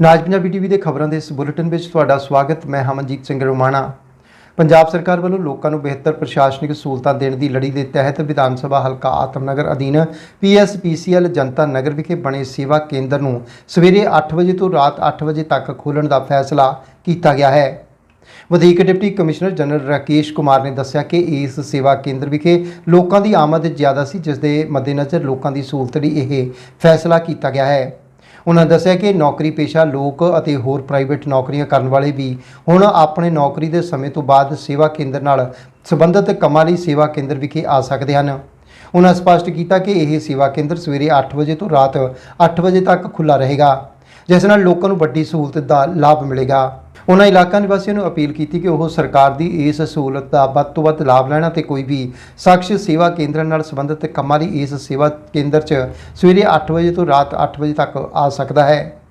ਨਾਜ Punjabi TV ਦੇ ਖਬਰਾਂ ਦੇ ਇਸ ਬੁਲੇਟਿਨ ਵਿੱਚ ਤੁਹਾਡਾ ਸਵਾਗਤ, ਮੈਂ ਹਮਨਜੀਤ ਸਿੰਘ ਰੋਮਾਣਾ। ਪੰਜਾਬ ਸਰਕਾਰ ਵੱਲੋਂ ਲੋਕਾਂ ਨੂੰ ਬਿਹਤਰ ਪ੍ਰਸ਼ਾਸਨਿਕ ਸਹੂਲਤਾਂ ਦੇਣ ਦੀ ਲੜੀ ਦੇ ਤਹਿਤ ਵਿਧਾਨ ਸਭਾ ਹਲਕਾ ਆਤਮਨਗਰ ਅਧੀਨ ਪੀਐਸਪੀਸੀਐਲ ਜਨਤਾ ਨਗਰ ਵਿਖੇ ਬਣੇ ਸੇਵਾ ਕੇਂਦਰ ਨੂੰ ਸਵੇਰੇ 8 ਵਜੇ ਤੋਂ ਰਾਤ 8 ਵਜੇ ਤੱਕ ਖੋਲ੍ਹਣ ਦਾ ਫੈਸਲਾ ਕੀਤਾ ਗਿਆ ਹੈ। ਵਧੀਕ deputy commissioner general Rakesh Kumar ਨੇ ਦੱਸਿਆ ਕਿ ਇਸ ਸੇਵਾ ਕੇਂਦਰ ਵਿਖੇ ਲੋਕਾਂ ਦੀ ਆਮਦ ਜ਼ਿਆਦਾ ਸੀ, ਜਿਸ ਦੇ ਮੱਦੇਨਜ਼ਰ ਲੋਕਾਂ ਦੀ ਸਹੂਲਤ ਲਈ ਇਹ ਫੈਸਲਾ ਕੀਤਾ ਗਿਆ ਹੈ। ਉਹਨਾਂ ਦੱਸਿਆ ਕਿ ਨੌਕਰੀ ਪੇਸ਼ਾ ਲੋਕ ਅਤੇ ਹੋਰ ਪ੍ਰਾਈਵੇਟ ਨੌਕਰੀਆਂ ਕਰਨ ਵਾਲੇ ਵੀ ਹੁਣ ਆਪਣੇ ਨੌਕਰੀ ਦੇ ਸਮੇਂ ਤੋਂ ਬਾਅਦ ਸੇਵਾ ਕੇਂਦਰ ਨਾਲ ਸੰਬੰਧਿਤ ਕੰਮਾਂ ਲਈ ਸੇਵਾ ਕੇਂਦਰ ਵਿਖੇ ਆ ਸਕਦੇ ਹਨ। ਉਹਨਾਂ ਸਪਸ਼ਟ ਕੀਤਾ ਕਿ ਇਹ ਸੇਵਾ ਕੇਂਦਰ ਸਵੇਰੇ 8 ਵਜੇ ਤੋਂ ਰਾਤ 8 ਵਜੇ ਤੱਕ ਖੁੱਲ੍ਹਾ ਰਹੇਗਾ, ਜਿਸ ਨਾਲ ਲੋਕਾਂ ਨੂੰ ਵੱਡੀ ਸਹੂਲਤ ਦਾ ਲਾਭ ਮਿਲੇਗਾ। ਉਹਨਾਂ ਇਲਾਕਾ ਨਿਵਾਸੀਆਂ ਨੂੰ ਅਪੀਲ ਕੀਤੀ ਕਿ ਉਹ ਸਰਕਾਰ ਦੀ ਇਸ ਸਹੂਲਤ ਦਾ ਵੱਧ ਤੋਂ ਵੱਧ ਲਾਭ ਲੈਣ ਅਤੇ ਕੋਈ ਵੀ ਸ਼ਖਸ ਸੇਵਾ ਕੇਂਦਰਾਂ ਨਾਲ ਸੰਬੰਧਿਤ ਕੰਮਾਂ ਲਈ ਇਸ ਸੇਵਾ ਕੇਂਦਰ 'ਚ ਸਵੇਰੇ 8 ਵਜੇ ਤੋਂ ਰਾਤ 8 ਵਜੇ ਤੱਕ ਆ ਸਕਦਾ ਹੈ।